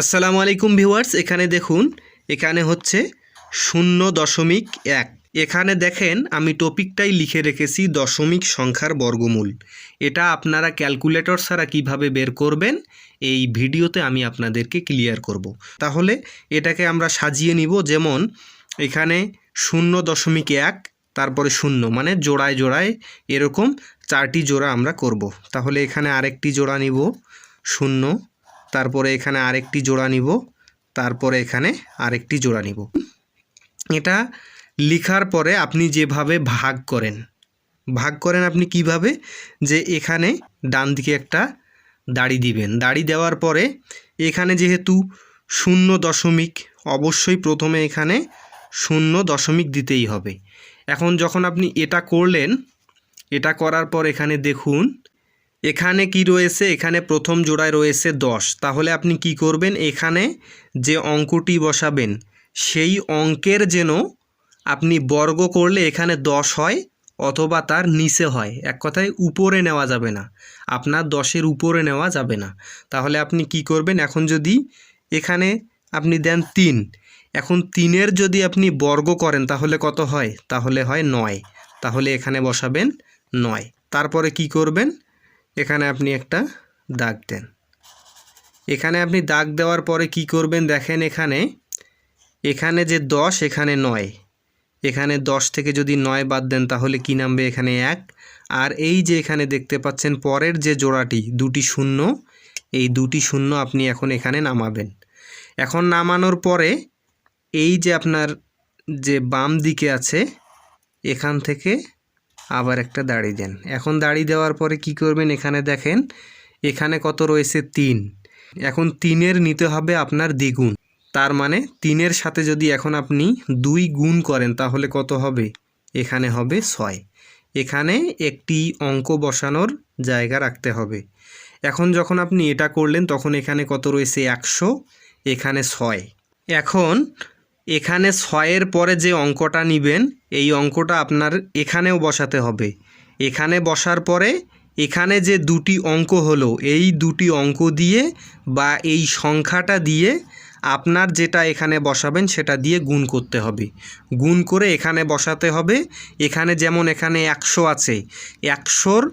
আসসালামু আলাইকুম ভিউয়ার্স, এখানে দেখুন, এখানে হচ্ছে শূন্য দশমিক এক এখানে দেখেন, আমি টপিকটাই লিখে রেখেছি দশমিক সংখ্যার বর্গমূল এটা আপনারা ক্যালকুলেটর ছাড়া কীভাবে বের করবেন, এই ভিডিওতে আমি আপনাদেরকে ক্লিয়ার করব। তাহলে এটাকে আমরা সাজিয়ে নিব, যেমন এখানে শূন্য দশমিক এক, তারপরে শূন্য মানে জোড়ায় জোড়ায় এরকম চারটি জোড়া আমরা করব। তাহলে এখানে আরেকটি জোড়া নিব, শূন্য তারপরে এখানে আরেকটি জোড়া নিব। তারপরে এখানে আরেকটি জোড়া নিব। এটা লিখার পরে আপনি যেভাবে ভাগ করেন ভাগ করেন আপনি কীভাবে? যে এখানে ডান দিকে একটা দাড়ি দিবেন। দাড়ি দেওয়ার পরে এখানে যেহেতু শূন্য দশমিক, অবশ্যই প্রথমে এখানে শূন্য দশমিক দিতেই হবে। এখন যখন আপনি এটা করলেন, এটা করার পর এখানে দেখুন এখানে কি রয়েছে? এখানে প্রথম জোড়ায় রয়েছে দশ। তাহলে আপনি কি করবেন? এখানে যে অঙ্কটি বসাবেন, সেই অঙ্কের যেন আপনি বর্গ করলে এখানে দশ হয় অথবা তার নিচে হয়। এক কথায় উপরে নেওয়া যাবে না। আপনার দশের উপরে নেওয়া যাবে না। তাহলে আপনি কি করবেন? এখন যদি এখানে আপনি দেন তিন, এখন তিনের যদি আপনি বর্গ করেন, তাহলে কত হয়? তাহলে হয় নয়। তাহলে এখানে বসাবেন নয়। তারপরে কি করবেন? এখানে আপনি একটা দাগ দেন। এখানে আপনি দাগ দেওয়ার পরে কি করবেন দেখেন এখানে এখানে যে দশ, এখানে নয়। এখানে দশ থেকে যদি নয় বাদ দেন তাহলে কি নামবে এখানে এক। আর এই যে এখানে দেখতে পাচ্ছেন পরের যে জোড়াটি, দুটি শূন্য, এই দুটি শূন্য আপনি এখন এখানে নামাবেন। এখন নামানোর পরে এই যে আপনার যে বাম দিকে আছে, এখান থেকে আবার একটা দাড়ি দেন। এখন দাড়ি দেওয়ার পরে কি করবেন এখানে দেখেন, এখানে কত রয়েছে তিন। এখন তিনের নিতে হবে আপনার দ্বিগুণ। তার মানে তিনের সাথে যদি এখন আপনি দুই গুণ করেন, তাহলে কত হবে? এখানে হবে ছয়। এখানে একটি অঙ্ক বসানোর জায়গা রাখতে হবে। এখন যখন আপনি এটা করলেন, তখন এখানে কত রয়েছে? একশো। এখানে ছয়। এখন এখানে ছয়ের পরে যে অঙ্কটা নেবেন, এই অঙ্কটা আপনার এখানেও বসাতে হবে। এখানে বসার পরে এখানে যে দুটি অঙ্ক হলো, এই দুটি অঙ্ক দিয়ে বা এই সংখ্যাটা দিয়ে আপনার যেটা এখানে বসাবেন সেটা দিয়ে গুণ করতে হবে। গুণ করে এখানে বসাতে হবে, এখানে যেমন এখানে একশো আছে, একশোর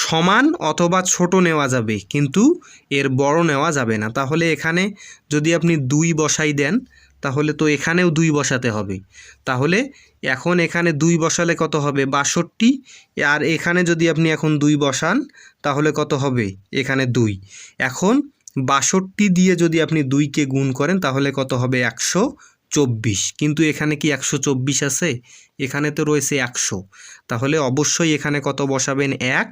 সমান অথবা ছোট নেওয়া যাবে, কিন্তু এর বড় নেওয়া যাবে না। তাহলে এখানে যদি আপনি দুই বসাই দেন তাহলে তো এখানেও দুই বসাতে হবে। তাহলে এখন এখানে দুই বসালে কত হবে? বাষট্টি। আর এখানে যদি আপনি এখন দুই বসান, তাহলে কত হবে? এখানে দুই। এখন বাষট্টি দিয়ে যদি আপনি দুইকে গুণ করেন, তাহলে কত হবে? একশো চব্বিশ। কিন্তু এখানে কি একশো চব্বিশ আছে? এখানে তো রয়েছে একশো। তাহলে অবশ্যই এখানে কত বসাবেন? এক।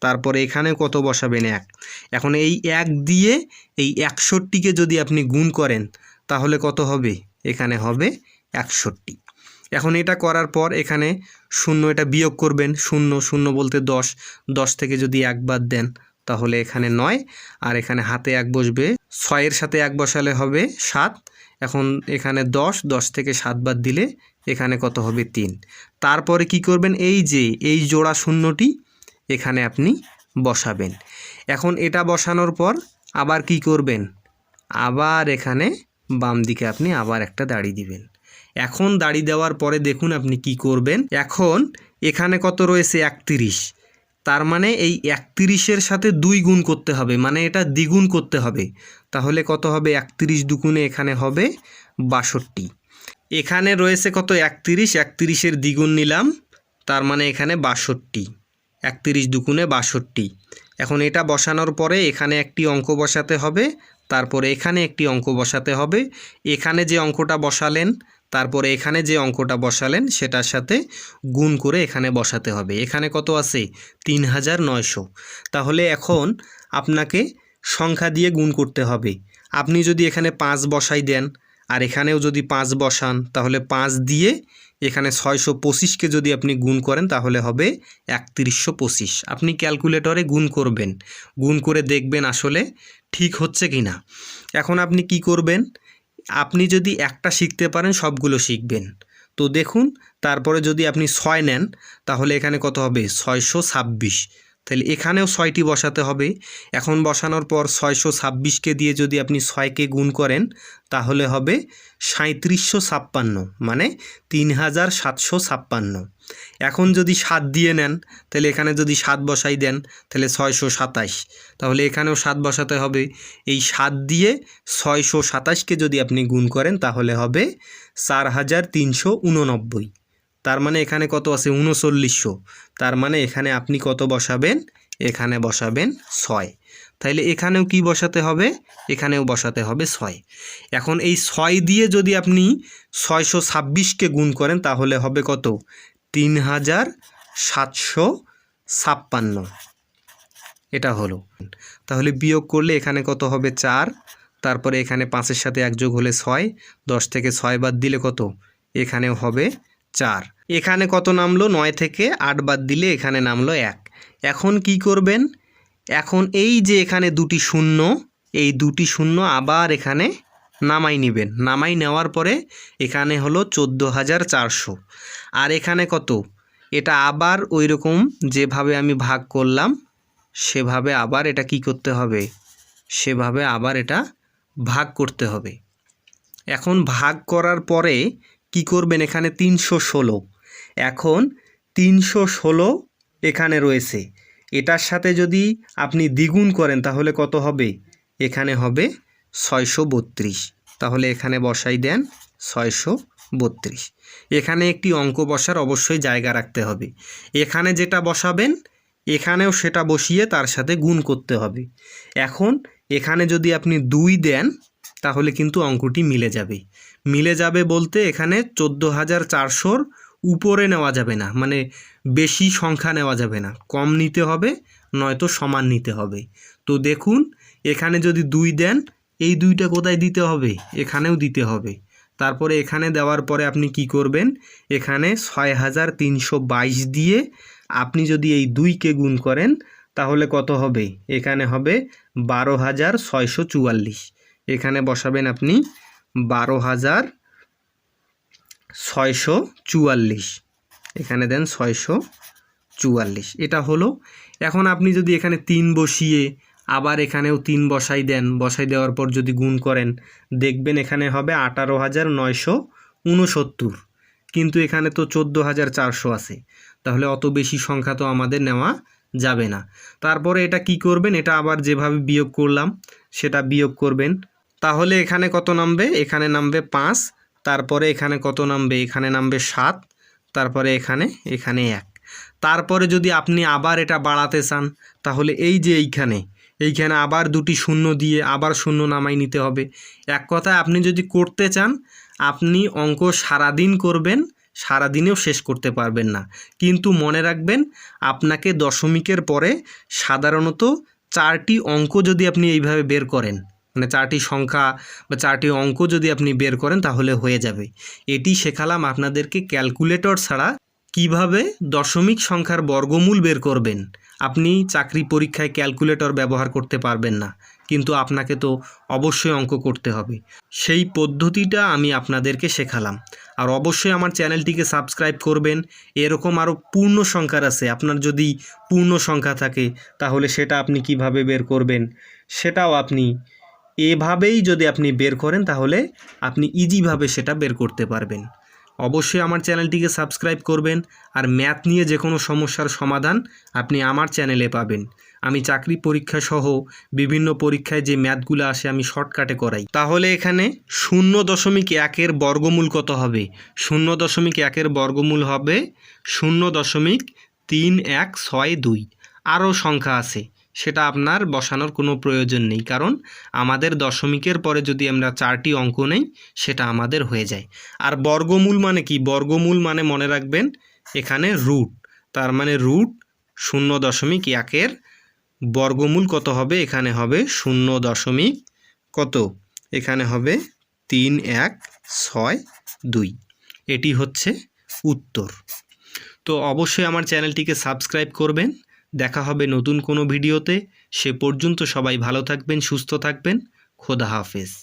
তারপরে এখানে কত বসাবেন? এক। এখন এই এক দিয়ে এই একষট্টিকে যদি আপনি গুণ করেন তাহলে কত হবে? এখানে হবে একষট্টি। এখন এটা করার পর এখানে শূন্য এটা বিয়োগ করবেন, শূন্য শূন্য বলতে দশ। দশ থেকে যদি এক বাদ দেন, তাহলে এখানে নয়। আর এখানে হাতে এক বসবে, ছয়ের সাথে এক বসালে হবে সাত। এখন এখানে দশ দশ থেকে সাত বাদ দিলে এখানে কত হবে তিন। তারপরে কি করবেন? এই যে, এই জোড়া শূন্যটি এখানে আপনি বসাবেন। এখন এটা বসানোর পর আবার কি করবেন? আবার এখানে বাম দিকে আপনি আবার একটা দাড়ি দিবেন। এখন দাড়ি দেওয়ার পরে দেখুন আপনি কি করবেন। এখন এখানে কত রয়েছে? একত্রিশ। তার মানে এই একত্রিশের সাথে দুই গুণ করতে হবে মানে এটা দ্বিগুণ করতে হবে। তাহলে কত হবে? একত্রিশ দুগুণে এখানে হবে বাষট্টি। এখানে রয়েছে কত? একত্রিশ। একত্রিশের দ্বিগুণ নিলাম, তার মানে এখানে বাষট্টি। একত্রিশ দুগুণে বাষট্টি। এখন এটা বসানোর পরে এখানে একটি অঙ্ক বসাতে হবে তারপরে এখানে একটি অঙ্ক বসাতে হবে। এখানে যে অঙ্কটা বসালেন, তারপরে এখানে যে অঙ্কটা বসালেন, সেটার সাথে গুণ করে এখানে বসাতে হবে। এখানে কত আছে? তিন হাজার নয়শো। তাহলে এখন আপনাকে সংখ্যা দিয়ে গুণ করতে হবে। আপনি যদি এখানে পাঁচ বসাই দেন, আর এখানেও যদি পাঁচ বসান, তাহলে পাঁচ দিয়ে এখানে ছয়শো পঁচিশকে যদি আপনি গুণ করেন, তাহলে হবে একত্রিশশো পঁচিশ। আপনি ক্যালকুলেটরে গুণ করবেন। গুণ করে দেখবেন আসলে ঠিক হচ্ছে কি না। এখন আপনি কি করবেন? আপনি যদি একটা শিখতে পারেন, সবগুলো শিখবেন। তো দেখুন, তারপরে যদি আপনি ছয় নেন, তাহলে এখানে কত হবে? ছয়শো ছাব্বিশ। তাহলে এখানেও ছয়টি বসাতে হবে। এখন বসানোর পর ছয়শো ছাব্বিশকে দিয়ে যদি আপনি ছয়কে গুণ করেন, তাহলে হবে সাঁত্রিশশো ছাপ্পান্ন মানে তিন হাজার সাতশো ছাপ্পান্ন। এখন যদি সাত দিয়ে নেন, তাহলে এখানে যদি সাত বসাই দেন, তাহলে ছয়শো সাতাশ তাহলে এখানেও সাত বসাতে হবে। এই সাত দিয়ে ছয়শো সাতাশকে যদি আপনি গুণ করেন, তাহলে হবে চার হাজার তিনশো উননব্বই। তার মানে এখানে কত আছে? উনচল্লিশশো তার মানে এখানে আপনি কত বসাবেন? এখানে বসাবেন ছয়। তাহলে এখানেও কি বসাতে হবে? এখানেও বসাতে হবে ছয়। এখন এই ছয় দিয়ে যদি আপনি ছয়শো ছাব্বিশকে গুণ করেন, তাহলে হবে কত? তিন হাজার সাতশো ছাপ্পান্ন। এটা হলো। তাহলে বিয়োগ করলে এখানে কত হবে? চার। তারপরে এখানে পাঁচের সাথে এক যোগ হলে ছয়। দশ থেকে ছয় বাদ দিলে কত? এখানেও হবে চার। এখানে কত নামলো? নয় থেকে আট বাদ দিলে এখানে নামলো এক। এখন কি করবেন? এখন এই যে এখানে দুটি শূন্য, এই দুটি শূন্য আবার এখানে নামাই নেবেন। নামাই নেওয়ার পরে এখানে হলো চোদ্দ হাজার চারশো। আর এখানে কত? এটা আবার ওই রকম যেভাবে আমি ভাগ করলাম, সেভাবে আবার এটা কি করতে হবে? সেভাবে আবার এটা ভাগ করতে হবে। এখন ভাগ করার পরে কি করবেন এখানে তিনশো ষোলো। এখন তিনশো ষোলো এখানে রয়েছে। এটার সাথে যদি আপনি দ্বিগুণ করেন তাহলে কত হবে? এখানে হবে ছয়শো বত্রিশ। তাহলে এখানে বসাই দেন ছয়শো বত্রিশ। এখানে একটি অঙ্ক বসার অবশ্যই জায়গা রাখতে হবে। এখানে যেটা বসাবেন, এখানেও সেটা বসিয়ে তার সাথে গুণ করতে হবে। এখন এখানে যদি আপনি দুই দেন তাহলে কিন্তু অঙ্কটি মিলে যাবে। মিলে যাবে বলতে এখানে চোদ্দ হাজার চারশোর উপরে নেওয়া যাবে না মানে বেশি সংখ্যা নেওয়া যাবে না। কম নিতে হবে, নয়তো সমান নিতে হবে। তো দেখুন, এখানে যদি দুই দেন, এই দুইটা কোথায় দিতে হবে? এখানেও দিতে হবে। তারপরে এখানে দেওয়ার পরে আপনি কি করবেন? এখানে ছয় হাজার তিনশো বাইশ দিয়ে আপনি যদি এই দুইকে গুণ করেন, তাহলে কত হবে? এখানে হবে বারো হাজার ছয়শো চুয়াল্লিশ। এখানে বসাবেন আপনি বারো হাজার ছয়শো চুয়াল্লিশ। এখানে দেন ছয়শো চুয়াল্লিশ। এটা হলো, এখন আপনি যদি এখানে তিন বসিয়ে আবার এখানেও তিন বসাই দেন, বসাই দেওয়ার পর যদি গুণ করেন, দেখবেন এখানে হবে আঠারো হাজার নয়শো উনসত্তর। কিন্তু এখানে তো চোদ্দ হাজার চারশো আছে। তাহলে অত বেশি সংখ্যা তো আমাদের নেওয়া যাবে না। তারপরে এটা কি করবেন? এটা আবার যেভাবে বিয়োগ করলাম, সেটা বিয়োগ করবেন। তাহলে এখানে কত নামবে? এখানে নামবে পাঁচ, তারপরে এখানে কত নামবে? এখানে নামবে সাত, তারপরে এখানে এখানে এক। তারপরে যদি আপনি আবার এটা বাড়াতে চান, তাহলে এই যে এইখানে এইখানে আবার দুটি শূন্য দিয়ে আবার শূন্য নামাই নিতে হবে। এক কথায় আপনি যদি করতে চান, আপনি অঙ্ক সারাদিন করবেন, সারাদিনেও শেষ করতে পারবেন না। কিন্তু মনে রাখবেন, আপনাকে দশমিকের পরে সাধারণত চারটি অঙ্ক যদি আপনি এইভাবে বের করেন মানে চারটি সংখ্যা বা চারটি অঙ্ক যদি আপনি বের করেন তাহলে হয়ে যাবে। এটি শেখালাম আপনাদেরকে ক্যালকুলেটর ছাড়া কীভাবে দশমিক সংখ্যার বর্গমূল বের করবেন। আপনি চাকরি পরীক্ষায় ক্যালকুলেটর ব্যবহার করতে পারবেন না, কিন্তু আপনাকে তো অবশ্যই অঙ্ক করতে হবে। সেই পদ্ধতিটা আমি আপনাদেরকে শেখালাম। আর অবশ্যই আমার চ্যানেলটিকে সাবস্ক্রাইব করবেন। এরকম আরও পূর্ণ সংখ্যার আছে। আপনার যদি পূর্ণ সংখ্যা থাকে, তাহলে সেটা আপনি কীভাবে বের করবেন, সেটাও আপনি এভাবেই যদি আপনি বের করেন, তাহলে আপনি ইজিভাবে সেটা বের করতে পারবেন। অবশ্যই আমার চ্যানেলটিকে সাবস্ক্রাইব করবেন আর ম্যাথ নিয়ে যে কোনো সমস্যার সমাধান আপনি আমার চ্যানেলে পাবেন। আমি চাকরি পরীক্ষা সহ বিভিন্ন পরীক্ষায় যে ম্যাথগুলো আসে, আমি শর্টকাটে করাই। তাহলে এখানে শূন্য দশমিক একের বর্গমূল কত হবে? শূন্য দশমিক একের বর্গমূল হবে শূন্য দশমিক তিন এক ছয় দুই। আরও সংখ্যা আছে। সেটা আপনার বসানোর কোনো প্রয়োজন নেই। কারণ আমাদের দশমিকের পরে যদি আমরা চারটি অঙ্ক নেই, সেটা আমাদের হয়ে যায়। আর বর্গমূল মানে কি? বর্গমূল মানে মনে রাখবেন, এখানে রুট। তার মানে রুট শূন্য দশমিক একের বর্গমূল কত হবে? এখানে হবে শূন্য দশমিক কত? এখানে হবে তিন এক ছয় দুই। এটি হচ্ছে উত্তর। তো অবশ্যই আমার চ্যানেলটিকে সাবস্ক্রাইব করবেন। দেখা হবে নতুন কোনো ভিডিওতে। সে পর্যন্ত সবাই ভালো থাকবেন সুস্থ থাকবেন। খোদা হাফেজ।